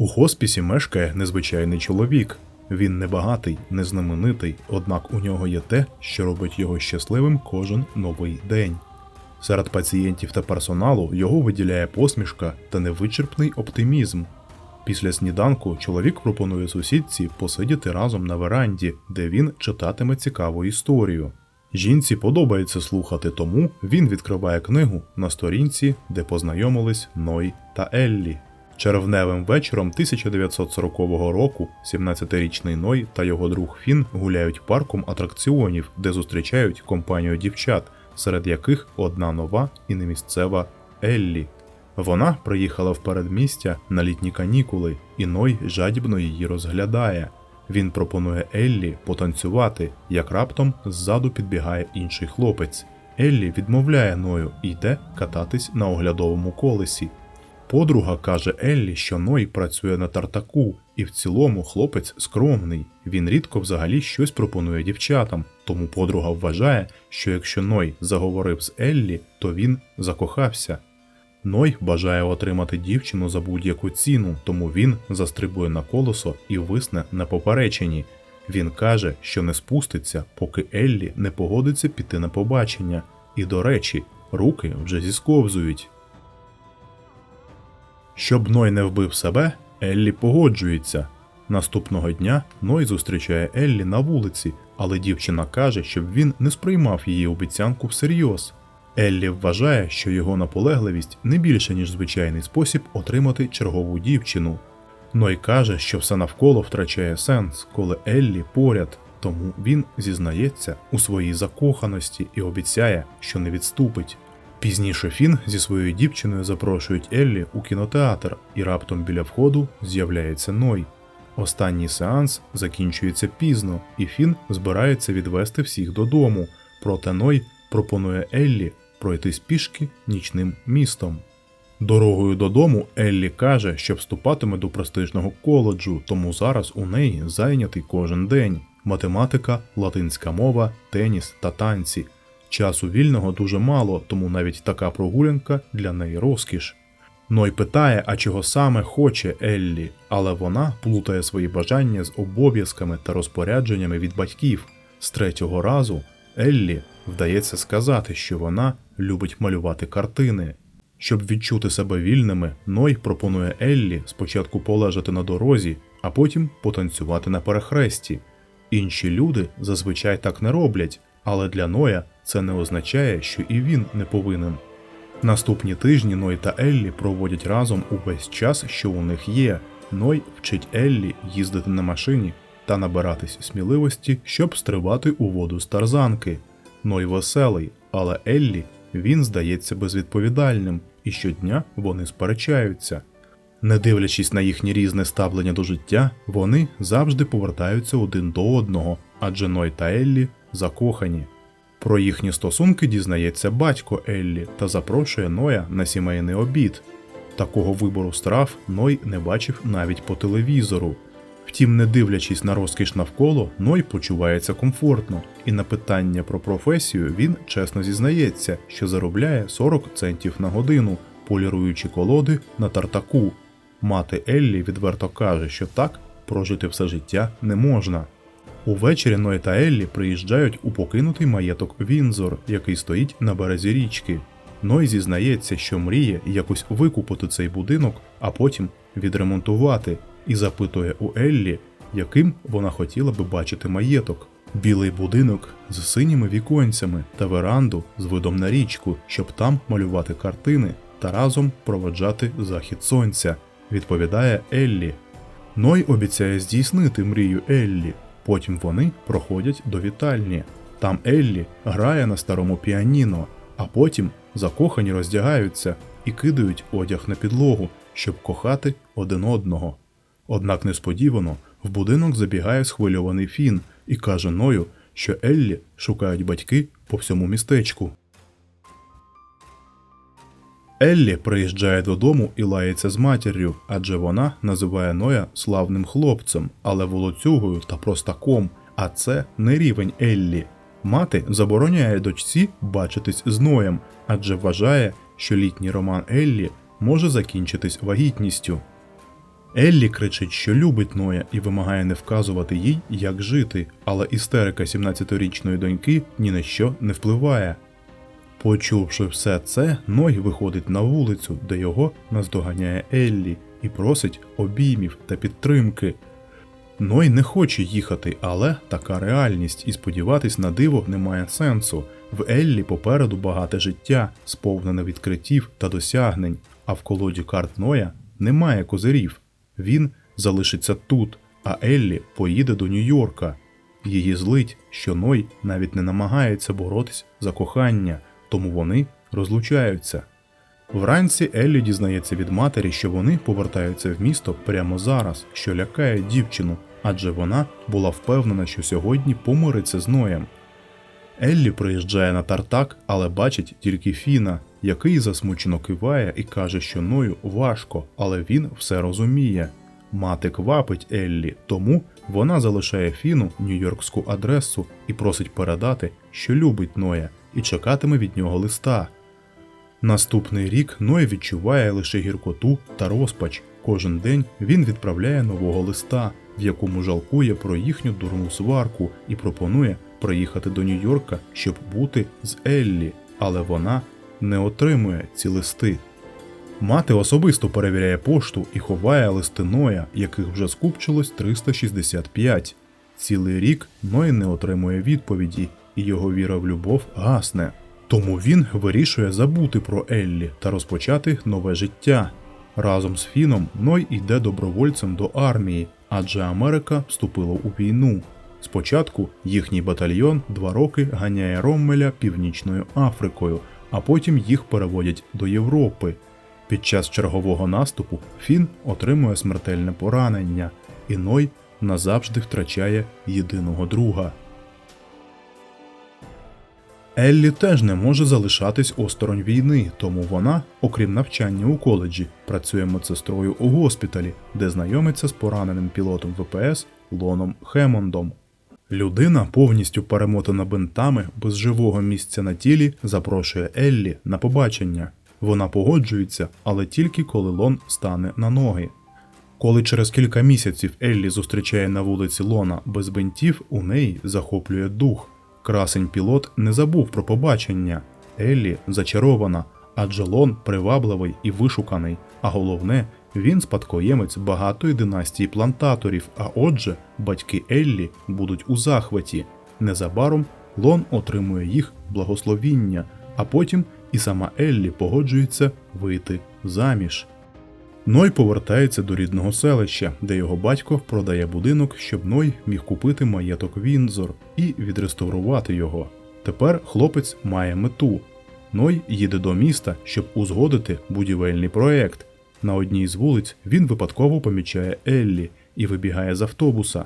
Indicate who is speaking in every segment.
Speaker 1: У хоспісі мешкає незвичайний чоловік. Він небагатий, незнаменитий, однак у нього є те, що робить його щасливим кожен новий день. Серед пацієнтів та персоналу його виділяє посмішка та невичерпний оптимізм. Після сніданку чоловік пропонує сусідці посидіти разом на веранді, де він читатиме цікаву історію. Жінці подобається слухати, тому він відкриває книгу на сторінці, де познайомились Ной та Еллі. Червневим вечором 1940 року 17-річний Ной та його друг Фін гуляють парком атракціонів, де зустрічають компанію дівчат, серед яких одна нова і немісцева Еллі. Вона приїхала в передмістя на літні канікули, і Ной жадібно її розглядає. Він пропонує Еллі потанцювати, як раптом ззаду підбігає інший хлопець. Еллі відмовляє Ною і йде кататись на оглядовому колесі. Подруга каже Еллі, що Ной працює на тартаку, і в цілому хлопець скромний. Він рідко взагалі щось пропонує дівчатам, тому подруга вважає, що якщо Ной заговорив з Еллі, то він закохався. Ной бажає отримати дівчину за будь-яку ціну, тому він застрибує на колесо і висне на поперечині. Він каже, що не спуститься, поки Еллі не погодиться піти на побачення. І, до речі, руки вже зісковзують. Щоб Ной не вбив себе, Еллі погоджується. Наступного дня Ной зустрічає Еллі на вулиці, але дівчина каже, щоб він не сприймав її обіцянку всерйоз. Еллі вважає, що його наполегливість не більше, ніж звичайний спосіб отримати чергову дівчину. Ной каже, що все навколо втрачає сенс, коли Еллі поряд, тому він зізнається у своїй закоханості і обіцяє, що не відступить. Пізніше Фін зі своєю дівчиною запрошують Еллі у кінотеатр, і раптом біля входу з'являється Ной. Останній сеанс закінчується пізно, і Фін збирається відвести всіх додому. Проте Ной пропонує Еллі пройтись пішки нічним містом. Дорогою додому Еллі каже, що вступатиме до престижного коледжу, тому зараз у неї зайнятий кожен день: математика, латинська мова, теніс та танці. Часу вільного дуже мало, тому навіть така прогулянка для неї розкіш. Ной питає, а чого саме хоче Еллі, але вона плутає свої бажання з обов'язками та розпорядженнями від батьків. З третього разу Еллі вдається сказати, що вона любить малювати картини. Щоб відчути себе вільними, Ной пропонує Еллі спочатку полежати на дорозі, а потім потанцювати на перехресті. Інші люди зазвичай так не роблять, але для Ноя це не означає, що і він не повинен. Наступні тижні Ной та Еллі проводять разом увесь час, що у них є. Ной вчить Еллі їздити на машині та набиратись сміливості, щоб стрибати у воду з тарзанки. Ной веселий, але Еллі він здається безвідповідальним, і щодня вони сперечаються. Не дивлячись на їхнє різне ставлення до життя, вони завжди повертаються один до одного, адже Ной та Еллі закохані. Про їхні стосунки дізнається батько Еллі та запрошує Ноя на сімейний обід. Такого вибору страв Ной не бачив навіть по телевізору. Втім, не дивлячись на розкіш навколо, Ной почувається комфортно, і на питання про професію він чесно зізнається, що заробляє 40 центів на годину, поліруючи колоди на тартаку. Мати Еллі відверто каже, що так прожити все життя не можна. Увечері Ной та Еллі приїжджають у покинутий маєток Вінзор, який стоїть на березі річки. Ной зізнається, що мріє якось викупити цей будинок, а потім відремонтувати, і запитує у Еллі, яким вона хотіла би бачити маєток. Білий будинок з синіми віконцями та веранду з видом на річку, щоб там малювати картини та разом проведжати захід сонця, відповідає Еллі. Ной обіцяє здійснити мрію Еллі. Потім вони проходять до вітальні. Там Еллі грає на старому піаніно, а потім закохані роздягаються і кидають одяг на підлогу, щоб кохати один одного. Однак несподівано в будинок забігає схвильований Фін і каже Ною, що Еллі шукають батьки по всьому містечку. Еллі приїжджає додому і лається з матір'ю, адже вона називає Ноя славним хлопцем, але волоцюгою та простаком, а це не рівень Еллі. Мати забороняє дочці бачитись з Ноєм, адже вважає, що літній роман Еллі може закінчитись вагітністю. Еллі кричить, що любить Ноя і вимагає не вказувати їй, як жити, але істерика 17-річної доньки ні на що не впливає. Почувши все це, Ной виходить на вулицю, де його наздоганяє Еллі, і просить обіймів та підтримки. Ной не хоче їхати, але така реальність, і сподіватись на диво немає сенсу. В Еллі попереду багате життя, сповнене відкриттів та досягнень, а в колоді карт Ноя немає козирів. Він залишиться тут, а Еллі поїде до Нью-Йорка. Її злить, що Ной навіть не намагається боротись за кохання, тому вони розлучаються. Вранці Еллі дізнається від матері, що вони повертаються в місто прямо зараз, що лякає дівчину, адже вона була впевнена, що сьогодні помириться з Ноєм. Еллі приїжджає на тартак, але бачить тільки Фіна, який засмучено киває і каже, що Ною важко, але він все розуміє. Мати квапить Еллі, тому вона залишає Фіну нью-йоркську адресу і просить передати, що любить Ноя, і чекатиме від нього листа. Наступний рік Ной відчуває лише гіркоту та розпач. Кожен день він відправляє нового листа, в якому жалкує про їхню дурну сварку і пропонує приїхати до Нью-Йорка, щоб бути з Еллі, але вона не отримує ці листи. Мати особисто перевіряє пошту і ховає листи Ноя, яких вже скупчилось 365. Цілий рік Ной не отримує відповіді, і його віра в любов гасне. Тому він вирішує забути про Еллі та розпочати нове життя. Разом з Фіном Ной йде добровольцем до армії, адже Америка вступила у війну. Спочатку їхній батальйон два роки ганяє Роммеля Північною Африкою, а потім їх переводять до Європи. Під час чергового наступу Фін отримує смертельне поранення, і Ной назавжди втрачає єдиного друга. Еллі теж не може залишатись осторонь війни, тому вона, окрім навчання у коледжі, працює медсестрою у госпіталі, де знайомиться з пораненим пілотом ВПС Лоном Хемондом. Людина, повністю перемотана бинтами без живого місця на тілі, запрошує Еллі на побачення. Вона погоджується, але тільки коли Лон стане на ноги. Коли через кілька місяців Еллі зустрічає на вулиці Лона без бинтів, у неї захоплює дух. Красень пілот не забув про побачення. Еллі зачарована, адже Лон привабливий і вишуканий, а головне, він спадкоємець багатої династії плантаторів, а отже, батьки Еллі будуть у захваті. Незабаром Лон отримує їх благословіння, а потім і сама Еллі погоджується вийти заміж. Ной повертається до рідного селища, де його батько продає будинок, щоб Ной міг купити маєток Вінзор і відреставрувати його. Тепер хлопець має мету. Ной їде до міста, щоб узгодити будівельний проект. На одній з вулиць він випадково помічає Еллі і вибігає з автобуса.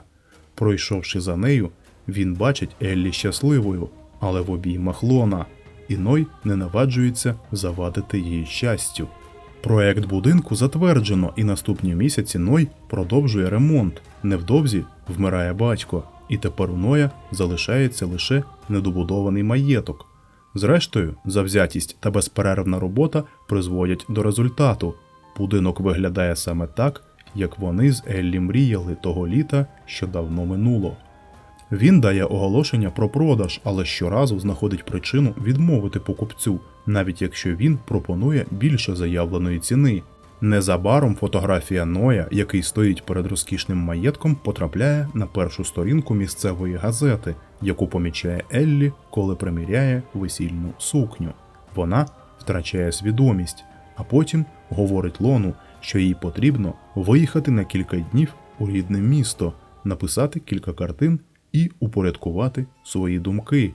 Speaker 1: Пройшовши за нею, він бачить Еллі щасливою, але в обіймах лона, і Ной не наваджується завадити її щастю. Проект будинку затверджено, і наступні місяці Ной продовжує ремонт. Невдовзі вмирає батько, і тепер у Ноя залишається лише недобудований маєток. Зрештою, завзятість та безперервна робота призводять до результату. Будинок виглядає саме так, як вони з Еллі мріяли того літа, що давно минуло. Він дає оголошення про продаж, але щоразу знаходить причину відмовити покупцю, навіть якщо він пропонує більше заявленої ціни. Незабаром фотографія Ноя, який стоїть перед розкішним маєтком, потрапляє на першу сторінку місцевої газети, яку помічає Еллі, коли приміряє весільну сукню. Вона втрачає свідомість, а потім говорить Лону, що їй потрібно виїхати на кілька днів у рідне місто, написати кілька картин і упорядкувати свої думки.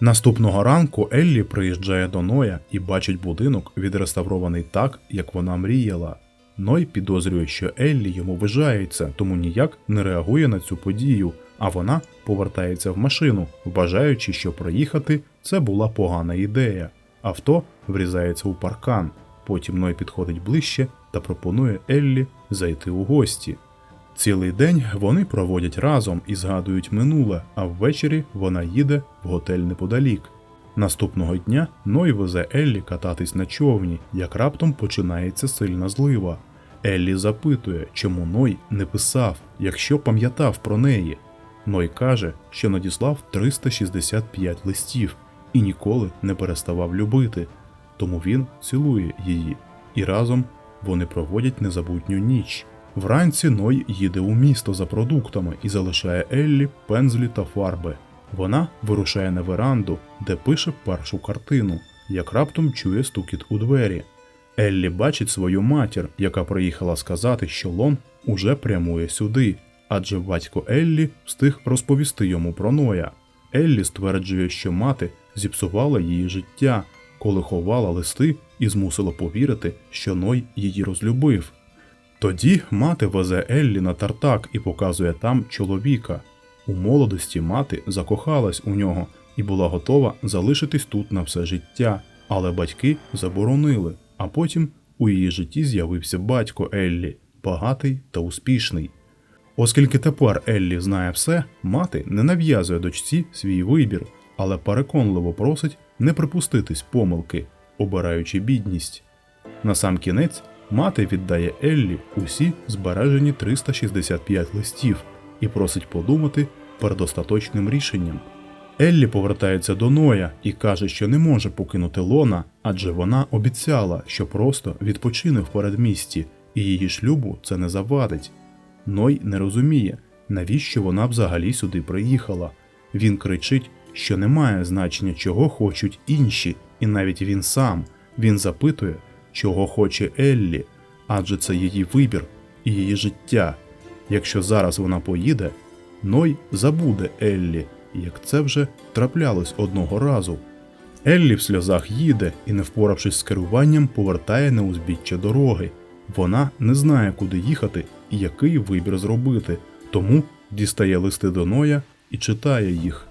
Speaker 1: Наступного ранку Еллі приїжджає до Ноя і бачить будинок, відреставрований так, як вона мріяла. Ной підозрює, що Еллі йому вижається, тому ніяк не реагує на цю подію, а вона повертається в машину, вважаючи, що проїхати це була погана ідея. Авто врізається у паркан. Потім Ной підходить ближче та пропонує Еллі зайти у гості. Цілий день вони проводять разом і згадують минуле, а ввечері вона їде в готель неподалік. Наступного дня Ной везе Еллі кататись на човні, як раптом починається сильна злива. Еллі запитує, чому Ной не писав, якщо пам'ятав про неї. Ной каже, що надіслав 365 листів і ніколи не переставав любити, тому він цілує її, і разом вони проводять незабутню ніч. Вранці Ной їде у місто за продуктами і залишає Еллі пензлі та фарби. Вона вирушає на веранду, де пише першу картину, як раптом чує стукіт у двері. Еллі бачить свою матір, яка приїхала сказати, що Лон уже прямує сюди, адже батько Еллі встиг розповісти йому про Ноя. Еллі стверджує, що мати зіпсувала її життя, коли ховала листи і змусила повірити, що Ной її розлюбив. Тоді мати везе Еллі на тартак і показує там чоловіка. У молодості мати закохалась у нього і була готова залишитись тут на все життя, але батьки заборонили. А потім у її житті з'явився батько Еллі, багатий та успішний. Оскільки тепер Еллі знає все, мати не нав'язує дочці свій вибір, але переконливо просить не припуститись помилки, обираючи бідність. На сам кінець мати віддає Еллі усі збережені 365 листів і просить подумати перед остаточним рішенням. Еллі повертається до Ноя і каже, що не може покинути Лона, адже вона обіцяла, що просто відпочине в передмісті, і її шлюбу це не завадить. Ной не розуміє, навіщо вона взагалі сюди приїхала. Він кричить, що немає значення, чого хочуть інші, і навіть він сам. Він запитує, чого хоче Еллі, адже це її вибір і її життя. Якщо зараз вона поїде, Ной забуде Еллі, як це вже траплялось одного разу. Еллі в сльозах їде і, не впоравшись з керуванням, повертає на узбіччя дороги. Вона не знає, куди їхати і який вибір зробити, тому дістає листи до Ноя і читає їх.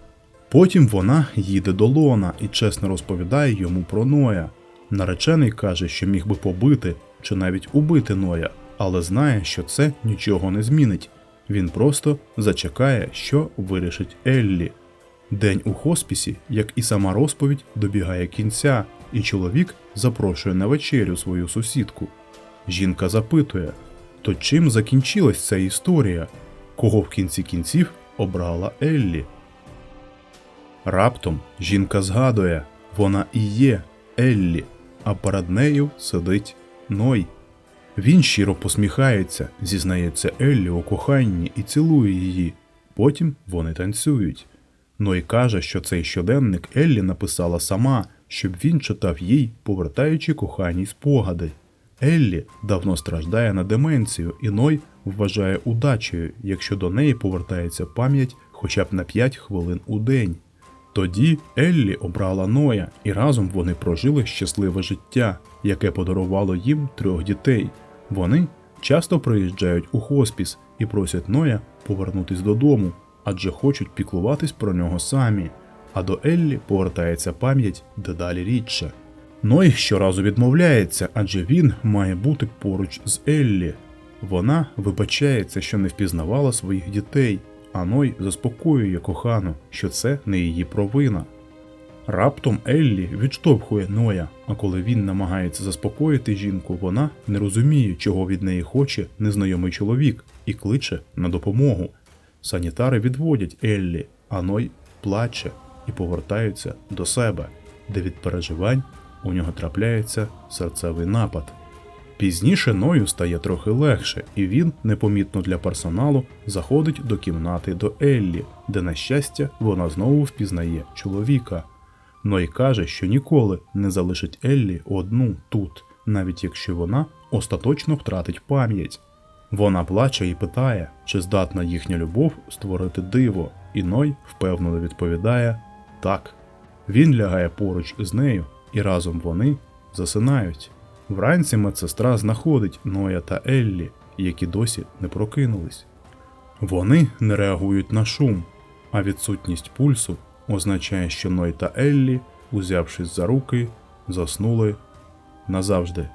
Speaker 1: Потім вона їде до Лона і чесно розповідає йому про Ноя. Наречений каже, що міг би побити чи навіть убити Ноя, але знає, що це нічого не змінить. Він просто зачекає, що вирішить Еллі. День у хоспісі, як і сама розповідь, добігає кінця, і чоловік запрошує на вечерю свою сусідку. Жінка запитує: то чим закінчилась ця історія? Кого в кінці кінців обрала Еллі? Раптом жінка згадує, вона і є Еллі, а перед нею сидить Ной. Він щиро посміхається, зізнається Еллі у коханні і цілує її. Потім вони танцюють. Ной каже, що цей щоденник Еллі написала сама, щоб він читав їй, повертаючи коханій спогади. Еллі давно страждає на деменцію, і Ной вважає удачею, якщо до неї повертається пам'ять хоча б на 5 хвилин у день. Тоді Еллі обрала Ноя, і разом вони прожили щасливе життя, яке подарувало їм трьох дітей. Вони часто приїжджають у хоспіс і просять Ноя повернутись додому, адже хочуть піклуватись про нього самі. А до Еллі повертається пам'ять дедалі рідше. Ной щоразу відмовляється, адже він має бути поруч з Еллі. Вона вибачається, що не впізнавала своїх дітей, а Ной заспокоює кохану, що це не її провина. Раптом Еллі відштовхує Ноя, а коли він намагається заспокоїти жінку, вона не розуміє, чого від неї хоче незнайомий чоловік, і кличе на допомогу. Санітари відводять Еллі, а Ной плаче і повертаються до себе, де від переживань у нього трапляється серцевий напад. Пізніше Ною стає трохи легше, і він, непомітно для персоналу, заходить до кімнати до Еллі, де, на щастя, вона знову впізнає чоловіка. Ной каже, що ніколи не залишить Еллі одну тут, навіть якщо вона остаточно втратить пам'ять. Вона плаче і питає, чи здатна їхня любов створити диво, і Ной впевнено відповідає так. Він лягає поруч з нею, і разом вони засинають. Вранці медсестра знаходить Ноя та Еллі, які досі не прокинулись. Вони не реагують на шум, а відсутність пульсу означає, що Ной та Еллі, узявшись за руки, заснули назавжди.